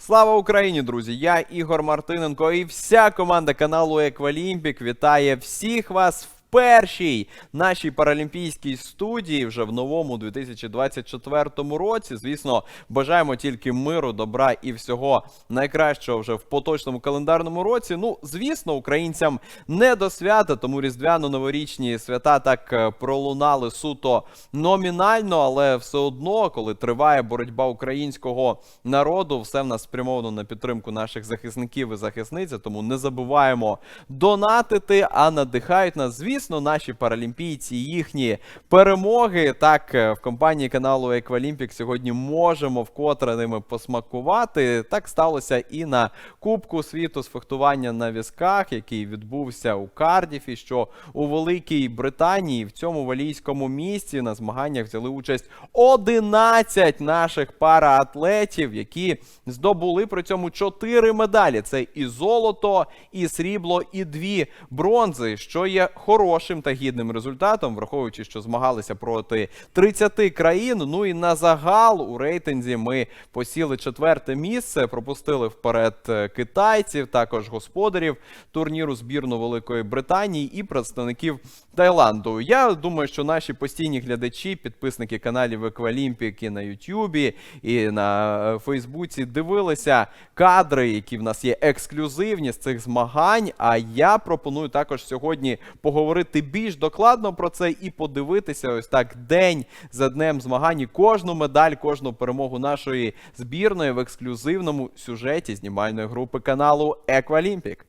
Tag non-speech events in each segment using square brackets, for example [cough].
Слава Україні, друзі! Я Ігор Мартиненко і вся команда каналу Еквалімпік вітає всіх вас в першій нашій паралімпійській студії вже в новому 2024 році. Звісно, бажаємо тільки миру, добра і всього найкращого вже в поточному календарному році. Ну, звісно, українцям не до свята, тому різдвяно-новорічні свята так е, пролунали суто номінально, але все одно, коли триває боротьба українського народу, все в нас спрямовано на підтримку наших захисників і захисниць. Тому не забуваємо донатити, а надихають нас, звісно, наші паралімпійці, їхні перемоги. Так, е, в компанії каналу Еквалімпік сьогодні можемо вкотре ними посмакувати. Так сталося і на Кубку світу з фехтування на візках, який відбувся у Кардіфі, що у Великій Британії в цьому валійському місті на змаганнях взяли участь 11 наших параатлетів, які здобули при цьому 4 медалі. Це і золото, і срібло, і дві бронзи, що є хорошим та гідним результатом, враховуючи, що змагалися проти 30 країн. Ну і на загал у рейтинзі ми посіли четверте місце, пропустили вперед е, китайців, також господарів турніру збірну Великої Британії і представників Таїланду. Я думаю, що наші постійні глядачі, підписники каналів Еквалімпік і на Ютубі, і на е, Фейсбуці дивилися кадри, які в нас є ексклюзивні з цих змагань. А я пропоную також сьогодні поговорити більш докладно про це і подивитися ось так день за днем змагань кожну медаль, кожну перемогу нашої збірної в ексклюзивному сюжеті знімальної групи каналу Еквалімпік.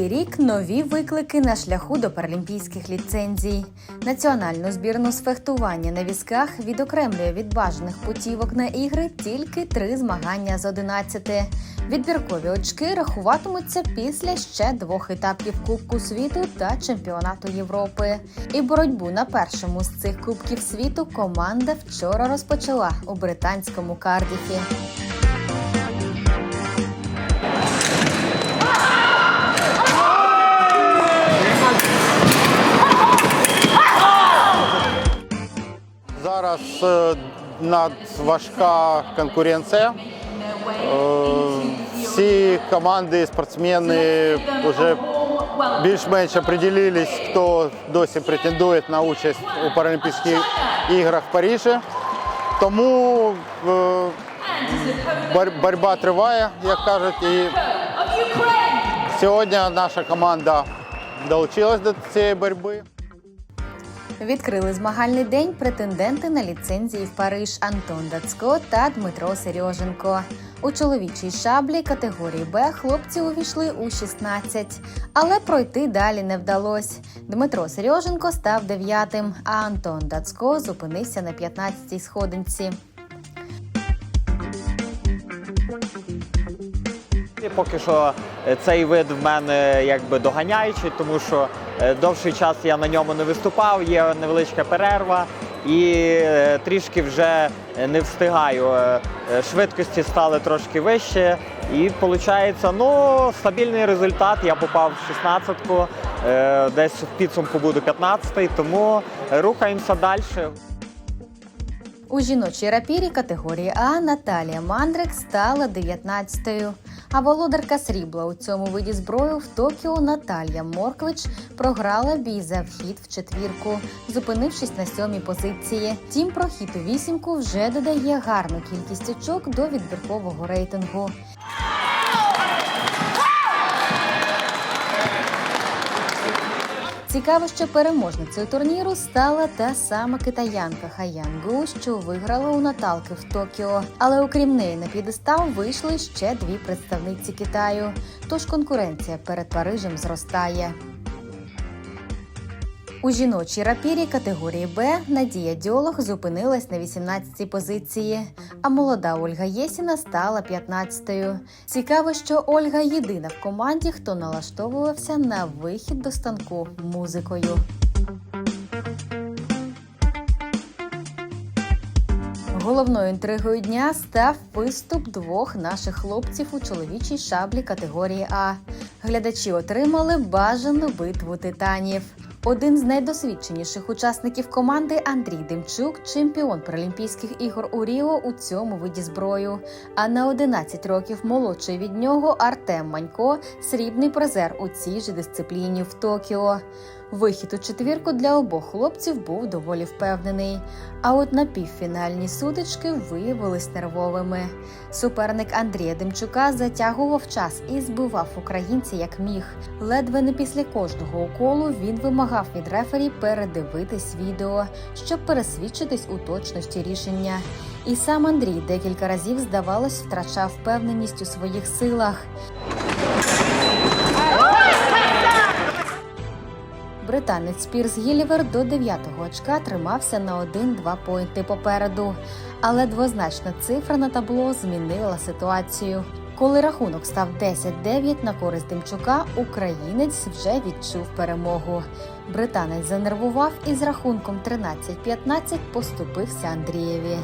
Новий рік нові виклики на шляху до паралімпійських ліцензій. Національну збірну з фехтування на візках відокремлює від бажаних путівок на ігри тільки три змагання з 11. Відбіркові очки рахуватимуться після ще двох етапів Кубку світу та чемпіонату Європи. І боротьбу на першому з цих кубків світу команда вчора розпочала у британському Кардіфі. Зараз е, надважка конкуренція. Е, Всі команди, спортсмени вже більш-менш определились, хто досі претендує на участь у Паралімпійських іграх в Парижі. Тому е, бор- боротьба триває, як кажуть. І сьогодні наша команда долучилась до цієї боротьби. Відкрили змагальний день претенденти на ліцензії в Париж Антон Дацько та Дмитро Сереженко. У чоловічій шаблі категорії Б хлопці увійшли у 16, але пройти далі не вдалось. Дмитро Сереженко став дев'ятим, а Антон Дацько зупинився на 15-й сходинці. Поки що е, цей вид в мене якби доганяючий, тому що е, довший час я на ньому не виступав, є невеличка перерва і е, трішки вже е, не встигаю. Е, е, Швидкості стали трошки вище, і виходить, ну, стабільний результат. Я попав в 16-ку, е, десь в підсумку буду 15-й, тому рухаємося далі. У жіночій рапірі категорії А Наталія Мандрик стала 19-ю. А володарка срібла у цьому виді зброю в Токіо Наталія Морквич програла бій за вхід в четвірку, зупинившись на сьомій позиції. Тім прохід у вісімку вже додає гарну кількість очок до відбіркового рейтингу. Цікаво, що переможницею турніру стала та сама китаянка Хаян Гу, що виграла у Наталки в Токіо. Але окрім неї на п'єдестал вийшли ще дві представниці Китаю. Тож конкуренція перед Парижем зростає. У жіночій рапірі категорії Б Надія Дьолог зупинилась на 18-й позиції, а молода Ольга Єсіна стала 15-ю. Цікаво, що Ольга єдина в команді, хто налаштовувався на вихід до станку музикою. Головною інтригою дня став виступ двох наших хлопців у чоловічій шаблі категорії А. Глядачі отримали бажану битву титанів. Один з найдосвідченіших учасників команди Андрій Демчук, чемпіон Паралімпійських ігор у Ріо у цьому виді зброю. А на 11 років молодший від нього Артем Манько, срібний призер у цій же дисципліні в Токіо. Вихід у четвірку для обох хлопців був доволі впевнений. А от напівфінальні сутички виявились нервовими. Суперник Андрія Демчука затягував час і збивав українця як міг. Ледве не після кожного уколу він вимагав від рефері передивитись відео, щоб пересвідчитись у точності рішення. І сам Андрій декілька разів, здавалось, втрачав впевненість у своїх силах. Британець Пірс Гілівер до 9-го очка тримався на 1-2 поінти попереду, але двозначна цифра на табло змінила ситуацію. Коли рахунок став 10-9 на користь Демчука, українець вже відчув перемогу. Британець занервував і з рахунком 13-15 поступився Андрієві.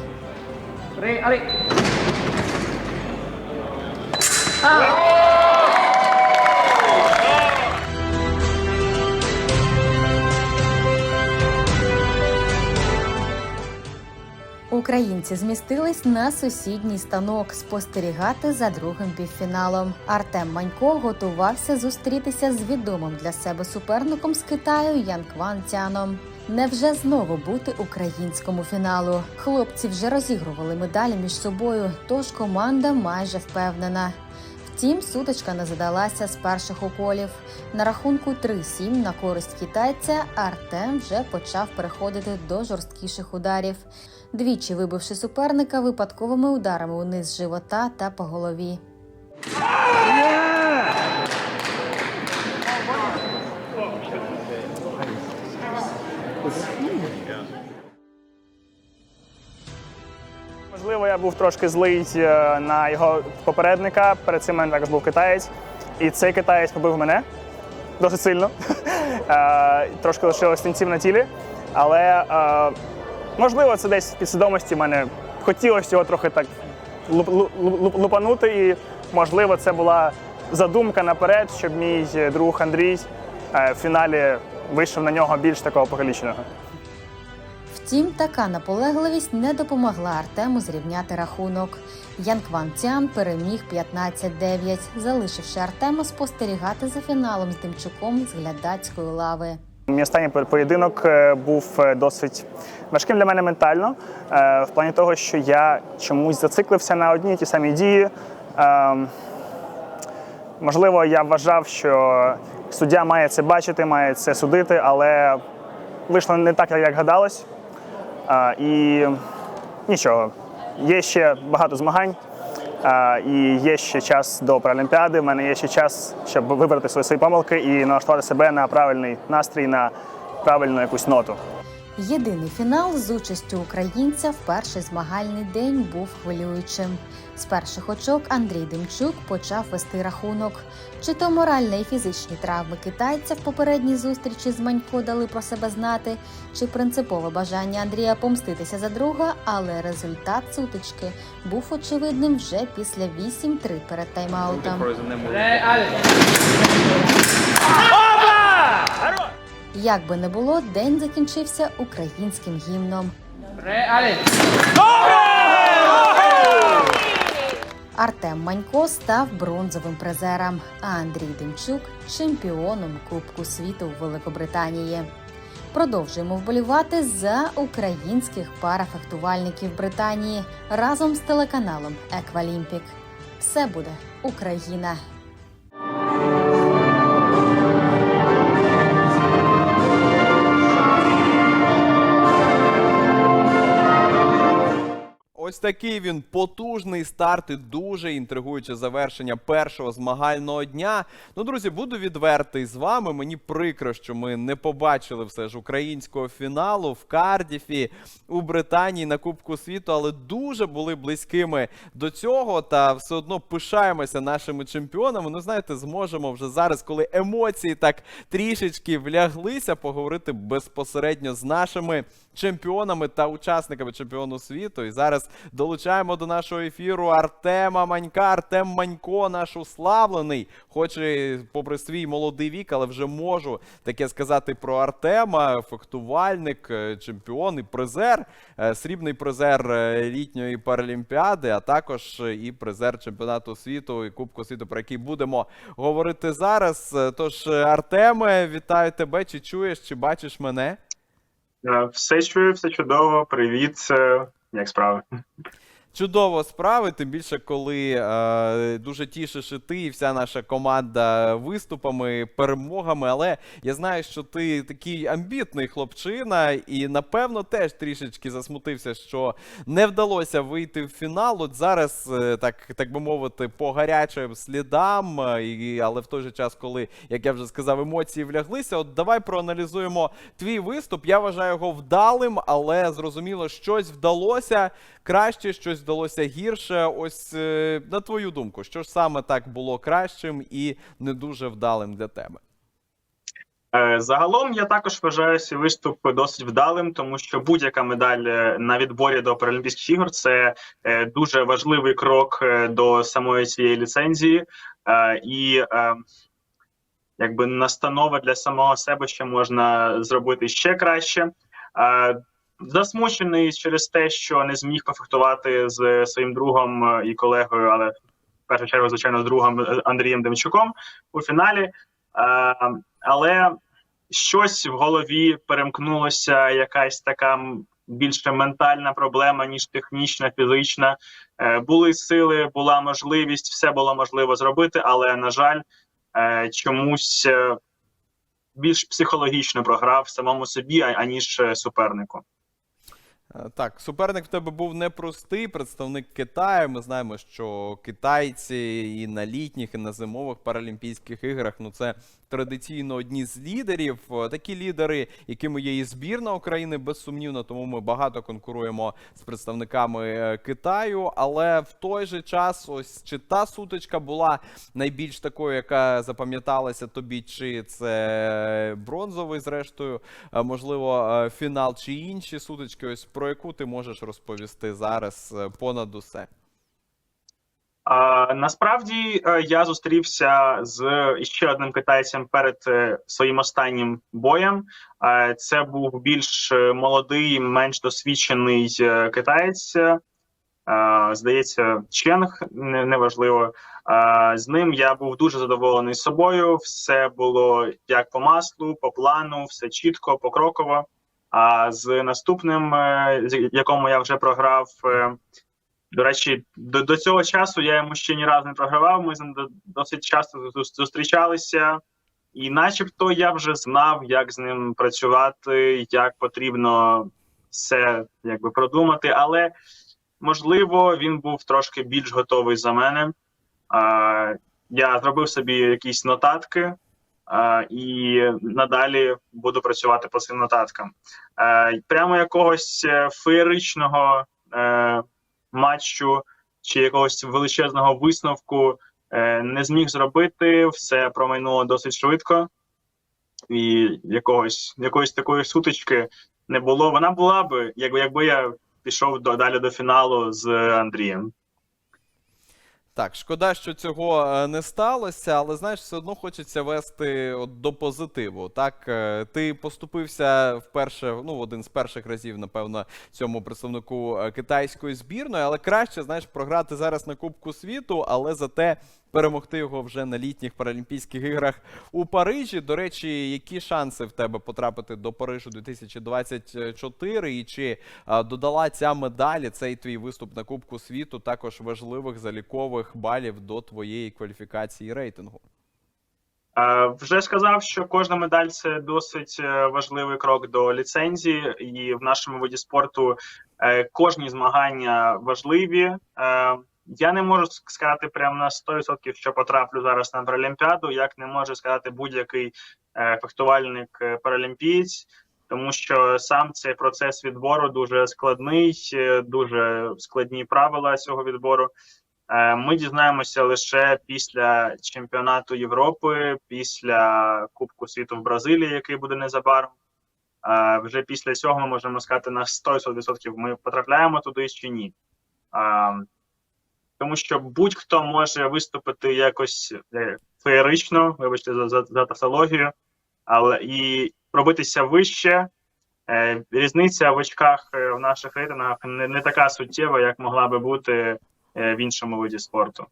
Українці змістились на сусідній станок спостерігати за другим півфіналом. Артем Манько готувався зустрітися з відомим для себе суперником з Китаю Ян Кван Цяном. Невже знову бути українському фіналу? Хлопці вже розігрували медалі між собою, тож команда майже впевнена. Втім, сутичка не задалася з перших уколів. На рахунку 3-7 на користь китайця Артем вже почав переходити до жорсткіших ударів, двічі вибивши суперника випадковими ударами униз живота та по голові. Можливо, я був трошки злий е, на його попередника. Перед цим мене також був китаєць. І цей китаєць побив мене досить сильно. [laughs] Е, Трошки лишилось тінців на тілі. Але е, можливо, це десь в підсвідомості мене хотілося його трохи так луп- луп- луп- лупанути. І можливо, це була задумка наперед, щоб мій друг Андрій е, в фіналі вийшов на нього більш такого покаліченого. Втім, така наполегливість не допомогла Артему зрівняти рахунок. Ян Кван Цян переміг 15-9, залишивши Артема спостерігати за фіналом з Демчуком з глядацької лави. Мій останній поєдинок е, був е, досить важким для мене ментально, е, в плані того, що я чомусь зациклився на одній і ті самі дії. Ем, Можливо, я вважав, що суддя має це бачити, має це судити, але вийшло не так, як гадалось. І нічого, є ще багато змагань. І є ще час до Паралімпіади. в мене є ще час, щоб вибрати свої, свої помилки і налаштувати себе на правильний настрій, на правильну якусь ноту. Єдиний фінал з участю українця в перший змагальний день був хвилюючим. З перших очок Андрій Демчук почав вести рахунок. Чи то моральні і фізичні травми китайця в попередній зустрічі з Манько дали про себе знати, чи принципове бажання Андрія помститися за друга, але результат сутички був очевидним вже після 8-3 перед тайм-аутом. Як би не було, день закінчився українським гімном. Артем Манько став бронзовим призером, а Андрій Демчук чемпіоном Кубку світу в Великобританії. Продовжуємо вболівати за українських парафехтувальників Британії разом з телеканалом Еквалімпік. Все буде Україна! Ось такий він потужний старт і дуже інтригуюче завершення першого змагального дня. Ну, друзі, буду відвертий з вами. Мені прикро, що ми не побачили все ж українського фіналу в Кардіфі у Британії на Кубку світу, але дуже були близькими до цього. Та все одно пишаємося нашими чемпіонами. Ну, знаєте, зможемо вже зараз, коли емоції так трішечки вляглися, поговорити безпосередньо з нашими чемпіонами та учасниками чемпіону світу. І зараз долучаємо до нашого ефіру Артема Манька. Артем Манько, наш уславлений, хоч і попри свій молодий вік, але вже можу таке сказати про Артема. Фехтувальник, е, чемпіон і призер, е, срібний призер е, літньої паралімпіади, а також і призер чемпіонату світу і Кубку світу, про який будемо говорити зараз. Тож, Артеме, вітаю тебе. Чи чуєш, чи бачиш мене? Е, Все чую, все чудово. Привіт. е, Як справи? Чудово справи, тим більше, коли е, дуже тішиш і ти, і вся наша команда виступами, перемогами. Але я знаю, що ти такий амбітний хлопчина, і напевно теж трішечки засмутився, що не вдалося вийти в фінал. От зараз, е, так, так би мовити, по гарячим слідам, е, і, але в той же час, коли, як я вже сказав, емоції вляглися. От давай проаналізуємо твій виступ. Я вважаю його вдалим, але зрозуміло, щось вдалося краще, щось вдалося гірше. Ось е, на твою думку, що ж саме так було кращим і не дуже вдалим для тебе? Е, Загалом я також вважаю свій виступ досить вдалим, тому що будь-яка медаль е, на відборі до Паралімпійських ігор це дуже важливий крок до самої цієї ліцензії і якби настанова для самого себе, що можна зробити ще краще. Засмучений через те, що не зміг пофехтувати з своїм другом е, і колегою, але в першу чергу, звичайно, з другом е, Андрієм Демчуком у фіналі. Е, але щось в голові перемкнулося, якась така більше ментальна проблема, ніж технічна, фізична. Були сили, була можливість, все було можливо зробити, але, на жаль, чомусь більш психологічно програв самому собі, аніж супернику. Е, Так, суперник в тебе був непростий, представник Китаю. Ми знаємо, що китайці і на літніх, і на зимових Паралімпійських іграх ну це традиційно одні з лідерів. Е, Такі лідери, якими є і збірна України, безсумнівно, тому ми багато конкуруємо з представниками е, Китаю. Але в той же час, ось чи та сутичка була найбільш такою, яка запам'яталася тобі, чи це бронзовий, зрештою, е, можливо, е, фінал, чи інші сутички, ось про яку ти можеш розповісти зараз е, понад усе. Насправді е, я зустрівся з ще одним китайцем перед е, своїм останнім боєм. Е, Це був більш молодий, менш досвідчений китаєць. Здається, Ченг неважливо. З ним я був дуже задоволений собою. Все було як по маслу, по плану, все чітко, покроково. А з наступним, якому я вже програв. До речі, до, до цього часу я йому ще ні разу не програвав. Ми з ним до- досить часто зустрічалися, і начебто я вже знав, як з ним працювати, як потрібно все якби продумати. Але можливо, він був трошки більш готовий за мене. А, я зробив собі якісь нотатки. А, і надалі буду працювати по цим нотаткам. Е, прямо якогось е, феєричного е, матчу чи якогось величезного висновку е, не зміг зробити. Все промайнуло досить швидко, і якогось якоїсь такої сутички не було. Вона була би, якби якби я пішов до далі до фіналу з Андрієм. Так, шкода, що цього е, не сталося, але знаєш, все одно хочеться вести от до позитиву. Так, Е, ти поступився вперше, ну, один з перших разів, напевно, цьому представнику е, китайської збірної, але краще, знаєш, програти зараз на Кубку світу, але зате перемогти його вже на літніх Паралімпійських іграх у Парижі. До речі, які шанси в тебе потрапити до Парижу 2024? І чи е, додала ця медаль, цей твій виступ на Кубку світу, також важливих залікових балів до твоєї кваліфікації рейтингу? Е, Вже сказав, що кожна медаль це досить е, важливий крок до ліцензії, і в нашому виді спорту е, кожні змагання важливі. Я не можу сказати прямо на 100%, що потраплю зараз на Паралімпіаду, як не може сказати будь-який е, фехтувальник е, паралімпієць, тому що сам цей процес відбору дуже складний, е, дуже складні правила цього відбору. Ми дізнаємося лише після чемпіонату Європи, після Кубку світу в Бразилії, який буде незабаром. Вже після цього ми можемо сказати на 100% ми потрапляємо туди чи ні. Тому що будь-хто може виступити якось е, феєрично, вибачте за, за, за тавтологію, але і пробитися вище. Е, різниця в очках е, в наших рейтингах не, не така суттєва, як могла би бути в іншому виді спорту.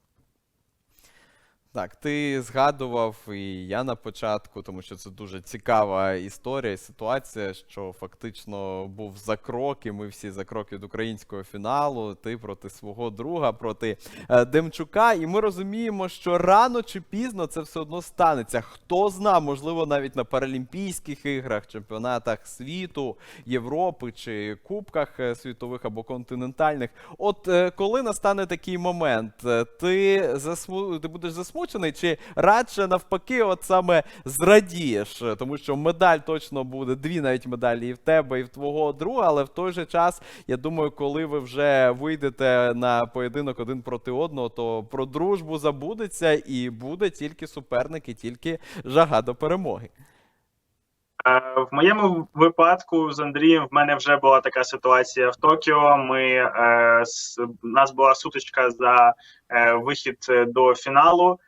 Так, ти згадував і я на початку, тому що це дуже цікава історія ситуація, що фактично був за крок, і ми всі за крок від українського фіналу. Ти проти свого друга, проти е, Демчука. І ми розуміємо, що рано чи пізно це все одно станеться. Хто зна, можливо, навіть на Паралімпійських іграх, чемпіонатах світу, Європи чи Кубках е, світових або континентальних. От е, коли настане такий момент, ти засму... ти будеш засмучений, чи радше навпаки, от саме зрадієш, тому що медаль точно буде дві навіть медалі і в тебе, і в твого друга, але в той же час, я думаю, коли ви вже вийдете на поєдинок один проти одного, то про дружбу забудеться і буде тільки суперник, і тільки жага до перемоги. Е, В моєму випадку з Андрієм в мене вже була така ситуація в Токіо. Ми е, с- у нас була сутичка за е, вихід е, до фіналу,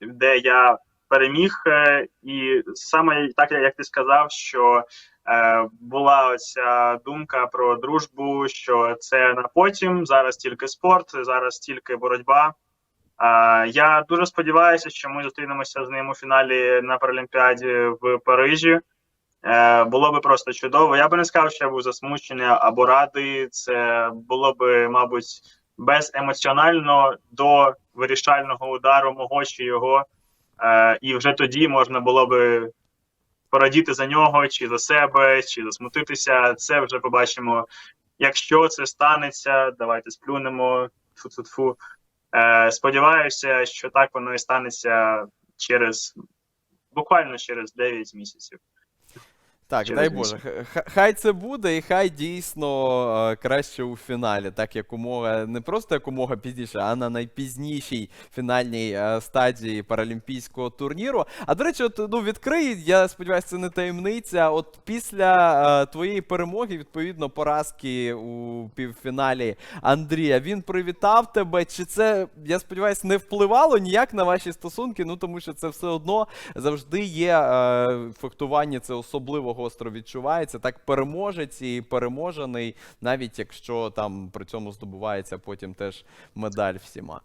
де я переміг. е, І саме так як ти сказав, що е, була оця думка про дружбу, що це на потім. Зараз тільки спорт, зараз тільки боротьба. Я дуже сподіваюся, що ми зустрінемося з ним у фіналі на Паралімпіаді в Парижі. Е, Було би просто чудово. Я би не сказав, що я був засмучений або радий. Це було би, мабуть, беземоціонально до вирішального удару мого чи його. Е, І вже тоді можна було би порадіти за нього, чи за себе, чи засмутитися. Це вже побачимо. Якщо це станеться, давайте сплюнемо. Фу-фу-фу. Е, сподіваюся, що так воно і станеться через буквально через 9 місяців. Так, Через дай. Боже, х- хай це буде, і хай дійсно е, краще у фіналі, так якомога не просто якомога пізніше, а на найпізнішій фінальній е, стадії паралімпійського турніру. А до речі, от ну відкрий, я сподіваюся, це не таємниця. От після е, твоєї перемоги, відповідно, поразки у півфіналі Андрія, він привітав тебе. Чи це, я сподіваюся, не впливало ніяк на ваші стосунки? Ну тому що це все одно завжди є е, фехтування, це особливо гостро відчувається. Так переможець і переможений, навіть якщо там при цьому здобувається потім теж медаль всіма.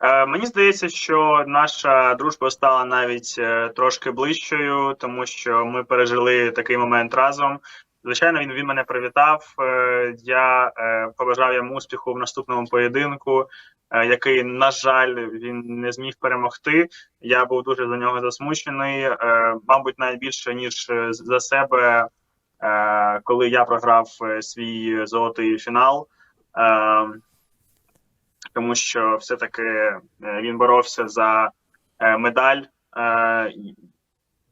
Е, мені здається, що наша дружба стала навіть е, трошки ближчою, тому що ми пережили такий момент разом. Звичайно, він, він мене привітав. Е, я побажав йому успіху в наступному поєдинку, який, на жаль, він не зміг перемогти. Я був дуже за нього засмучений, е, мабуть, навіть більше ніж е, за себе, е, коли я програв е, свій золотий фінал. Е, тому що все-таки е, він боровся за е, медаль, е,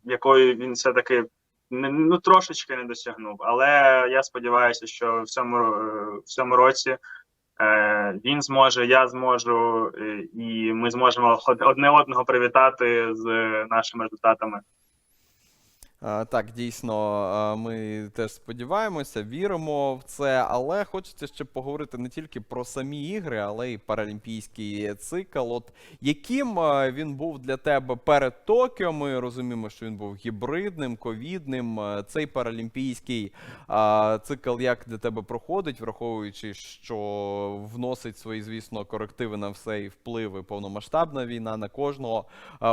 якої він все-таки ну, трошечки не досягнув. Але я сподіваюся, що в цьому, в цьому році е, він зможе, я зможу, е, і ми зможемо од- одне одного привітати з нашими результатами. А, Так, дійсно, ми теж сподіваємося, віримо в це, але хочеться ще поговорити не тільки про самі ігри, але й паралімпійський цикл. От яким він був для тебе перед Токіо? Ми розуміємо, що він був гібридним, ковідним. Цей паралімпійський цикл як для тебе проходить, враховуючи, що вносить свої, звісно, корективи на все і впливи повномасштабна війна на кожного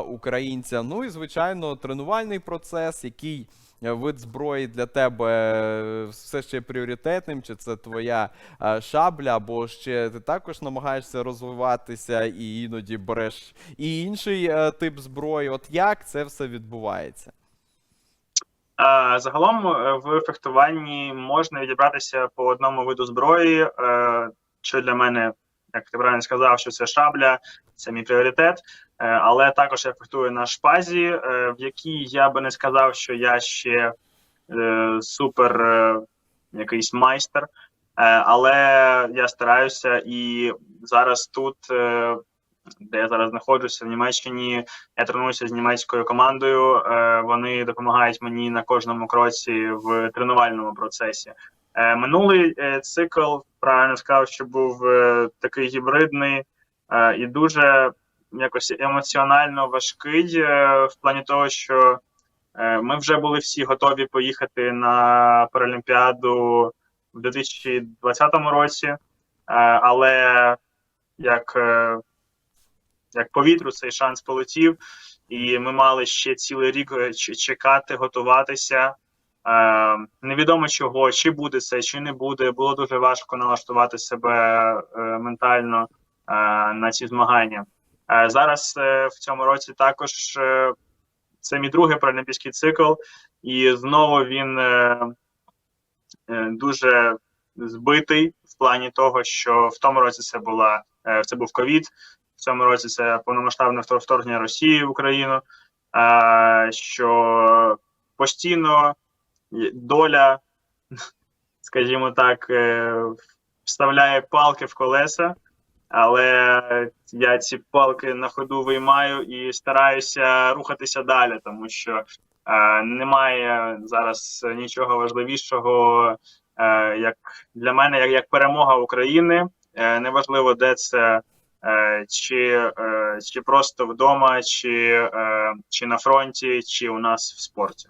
українця. Ну і звичайно, тренувальний процес, який е, вид зброї для тебе е, все ще пріоритетним, чи це твоя е, шабля, або ще ти також намагаєшся розвиватися і іноді береш і інший тип зброї. От як це все відбувається? Загалом в фехтуванні можна відібратися по одному виду зброї, що для мене, як ти правильно сказав, що це шабля, це мій пріоритет. Е, Але також я фехтую на шпазі, е, в якій я би не сказав, що я ще е, супер якийсь майстер. Але я стараюся і зараз тут, де я зараз знаходжуся в Німеччині, я тренуюся з німецькою командою. Вони допомагають мені на кожному кроці в тренувальному процесі. Минулий цикл, правильно сказав, що був такий гібридний і дуже якось емоціонально важкий е, в плані того, що е, ми вже були всі готові поїхати на Паралімпіаду в 2020 році, е, але як, як по вітру цей шанс полетів, і ми мали ще цілий рік чекати, готуватися. Невідомо чого, чи буде це, чи не буде. Було дуже важко налаштувати себе ментально на ці змагання. Е, зараз е, в цьому році також е, це мій другий паралімпійський цикл, і знову він дуже збитий в плані того, що в тому році це була це був ковід, в цьому році це повномасштабне вторгнення Росії в Україну. Що постійно доля, скажімо так, вставляє палки в колеса, але я ці палки на ходу виймаю і стараюся рухатися далі, тому що е, немає зараз нічого важливішого, е, як для мене, як, як перемога України. Е, неважливо, де це. Е, чи, е, чи просто вдома, чи, е, чи на фронті, чи у нас в спорті.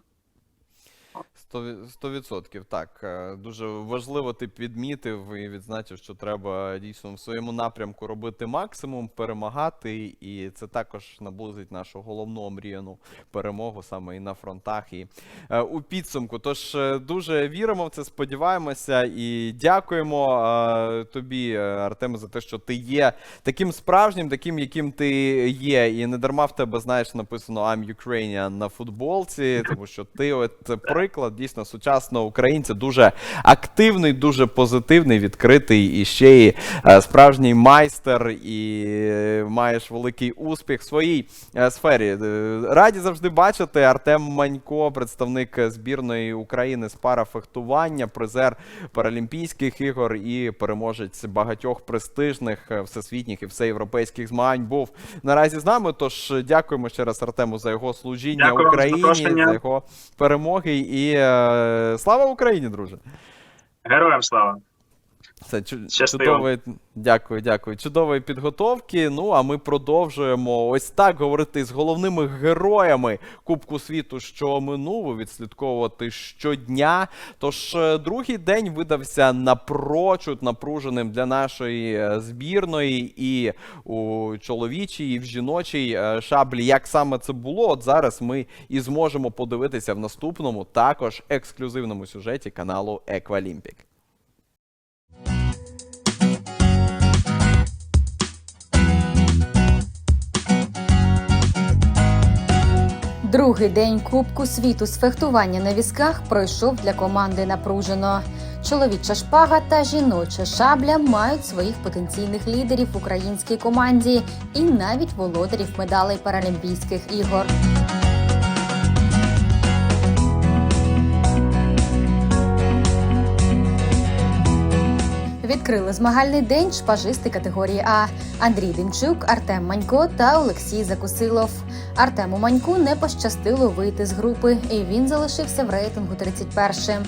Сто відсотків, так. Е, Дуже важливо ти підмітив і відзначив, що треба дійсно в своєму напрямку робити максимум, перемагати, і це також наблизить нашу головну омріяну перемогу саме і на фронтах, і е, у підсумку. Тож е, дуже віримо в це, сподіваємося і дякуємо тобі, Артеме, за те, що ти є таким справжнім, таким, яким ти є. І не дарма в тебе, знаєш, написано I'm Ukrainian на футболці, тому що ти от приклад дійсно сучасного українця, дуже активний, дуже позитивний, відкритий і ще й е, справжній майстер, і маєш великий успіх в своїй е, сфері. Е, Раді завжди бачити Артем Манько, представник збірної України з парафехтування, призер Паралімпійських ігор і переможець багатьох престижних всесвітніх і всеєвропейських змагань був наразі з нами. Тож дякуємо ще раз Артему за його служіння Дякую Україні, за його перемоги. І слава Україні, друже! Героям слава! Це чу- Щасливо. чудової, дякую, дякую. Чудової підготовки. Ну а ми продовжуємо ось так говорити з головними героями Кубку світу, що минуло, відслідковувати щодня. Тож е, другий день видався напрочуд напруженим для нашої е, збірної і у чоловічій, і в жіночій е, шаблі. Як саме це було? От зараз ми і зможемо подивитися в наступному, також ексклюзивному сюжеті каналу Еквалімпік. Другий день Кубку світу з фехтування на візках пройшов для команди напружено. Чоловіча шпага та жіноча шабля мають своїх потенційних лідерів в українській команді і навіть володарів медалей Паралімпійських ігор. Відкрили змагальний день шпажисти категорії А Андрій Демчук, Артем Манько та Олексій Закусилов. Артему Маньку не пощастило вийти з групи, і він залишився в рейтингу 31-м.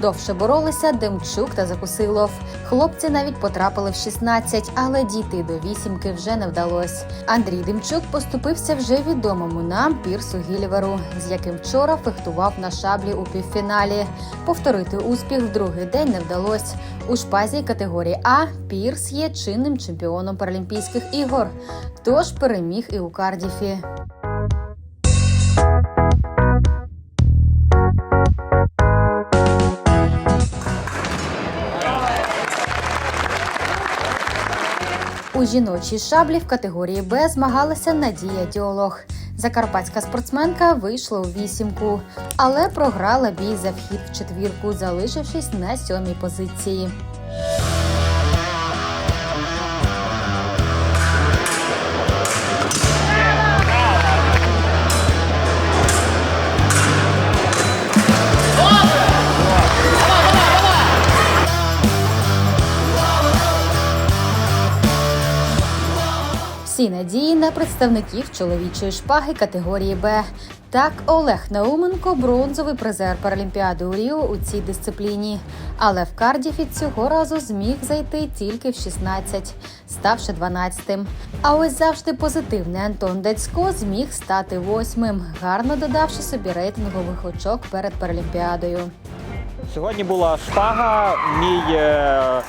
Довше боролися Демчук та Закусилов. Хлопці навіть потрапили в 16, але дійти до вісімки вже не вдалось. Андрій Демчук поступився вже відомому нам Пірсу Гіліверу, з яким вчора фехтував на шаблі у півфіналі. Повторити успіх в другий день не вдалось. У шпазі категорії А Пірс є чинним чемпіоном Паралімпійських ігор, тож переміг і у Кардіфі. У жіночій шаблі в категорії Б змагалася Надія Діолог. Закарпатська спортсменка вийшла у вісімку, але програла бій за вхід в четвірку, залишившись на сьомій позиції. Всі надії на представників чоловічої шпаги категорії Б. Так, Олег Науменко бронзовий призер Паралімпіади у Ріо у цій дисципліні. Але в Кардіфі цього разу зміг зайти тільки в 16, ставши 12-тим. А ось завжди позитивний Антон Дацько зміг стати восьмим, гарно додавши собі рейтингових очок перед Паралімпіадою. Сьогодні була шпага, мій, е,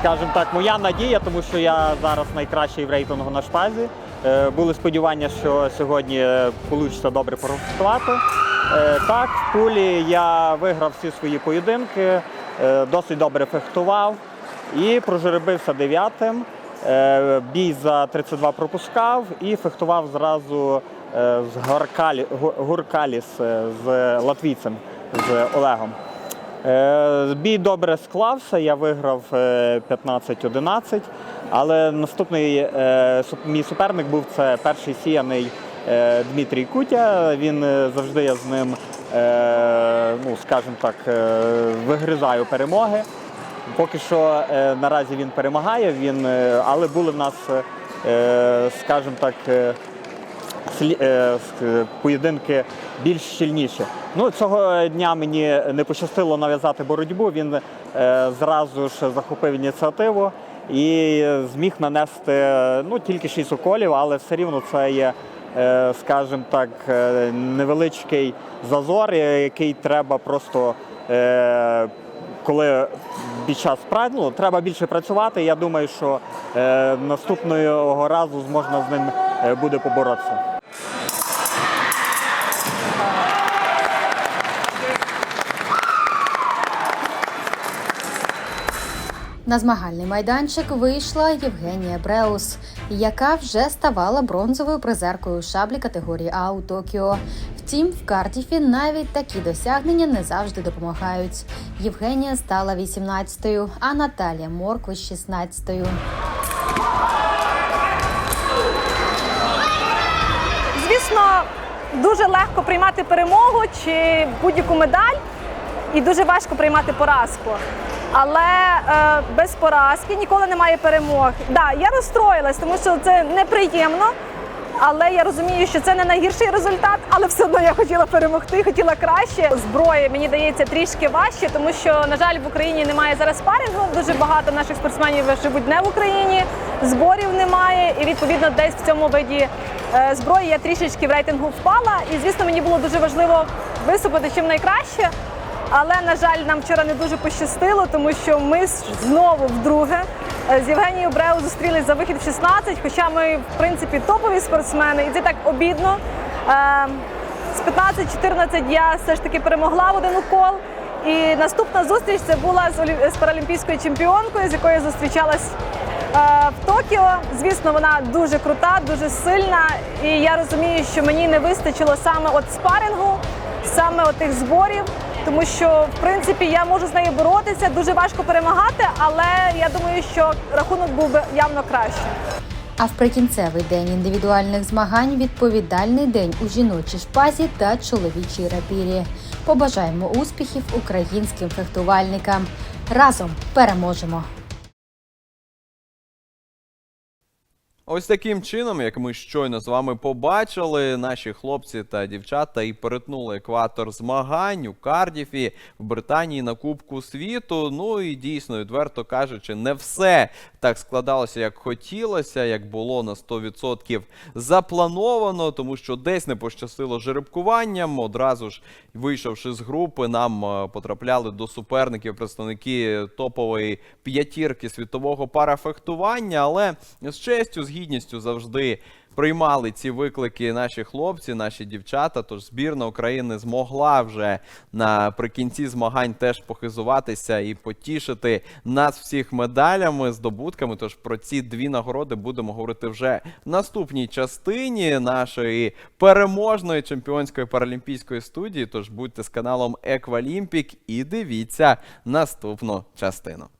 скажімо так, моя надія, тому що я зараз найкращий в рейтингу на шпазі. Е, Були сподівання, що сьогодні вийде добре порозувати. Так, в пулі я виграв всі свої поєдинки, е, досить добре фехтував і прожеребився дев'ятим. Е, Бій за 32 пропускав і фехтував зразу е, з Гуркаліс е, з латвійцем, з Олегом. Е, Бій добре склався, я виграв е, 15-11, але наступний е, мій суперник був це перший сіяний е, Дмитрій Кутя. Він е, завжди я з ним, е, ну скажімо так, е, вигризаю перемоги. Поки що е, наразі він перемагає, він, е, але були в нас, е, скажімо так, е, е, е, поєдинки більш щільніші. Ну, цього дня мені не пощастило нав'язати боротьбу. Він е, зразу ж захопив ініціативу і зміг нанести ну, тільки 6 уколів, але все рівно це є, е, скажімо так, е, невеличкий зазор, е, який треба просто. е, коли під час ну, треба більше працювати, я думаю, що е, наступного разу можна з ним е, буде поборотися. На змагальний майданчик вийшла Євгенія Бреус, яка вже ставала бронзовою призеркою у шаблі категорії А у Токіо. Втім, в Кардіфі навіть такі досягнення не завжди допомагають. Євгенія стала 18-ю, а Наталія Морквич 16-ю. Звісно, дуже легко приймати перемогу чи будь-яку медаль, і дуже важко приймати поразку. Але е, без поразки ніколи немає перемог. Да, я розстроїлась, тому що це неприємно. Але я розумію, що це не найгірший результат, але все одно я хотіла перемогти, хотіла краще. Зброя мені дається трішки важче, тому що, на жаль, в Україні немає зараз спарингу. Дуже багато наших спортсменів живуть не в Україні, зборів немає, і відповідно десь в цьому виді е, зброї я трішечки в рейтингу впала. І звісно, мені було дуже важливо виступити чим найкраще. Але на жаль, нам вчора не дуже пощастило, тому що ми знову вдруге е, з Євгенією Бреу зустрілись за вихід в 16, хоча ми в принципі топові спортсмени, і це так обідно. Е, З 15-14 я все ж таки перемогла в один укол. І наступна зустріч це була з, паралімпійською чемпіонкою, з якою зустрічалась е, в Токіо. Звісно, вона дуже крута, дуже сильна. І я розумію, що мені не вистачило саме от спарингу, саме от тих зборів. Тому що в принципі я можу з нею боротися, дуже важко перемагати, але я думаю, що рахунок був би явно кращим. А в прикінцевий день індивідуальних змагань відповідальний день у жіночій шпазі та чоловічій рапірі. Побажаємо успіхів українським фехтувальникам. Разом переможемо! Ось таким чином, як ми щойно з вами побачили, наші хлопці та дівчата і перетнули екватор змагань у Кардіфі в Британії на Кубку світу. Ну і дійсно, відверто кажучи, не все так складалося, як хотілося, як було на 100% заплановано, тому що десь не пощастило жеребкуванням. Одразу ж вийшовши з групи, нам е, потрапляли до суперників представники топової п'ятірки світового парафехтування, але з честю, з гідністю завжди приймали ці виклики наші хлопці, наші дівчата. Тож збірна України змогла вже наприкінці змагань теж похизуватися і потішити нас всіх медалями, здобутками. Тож про ці дві нагороди будемо говорити вже в наступній частині нашої переможної чемпіонської паралімпійської студії. Тож будьте з каналом Еквалімпік і дивіться наступну частину.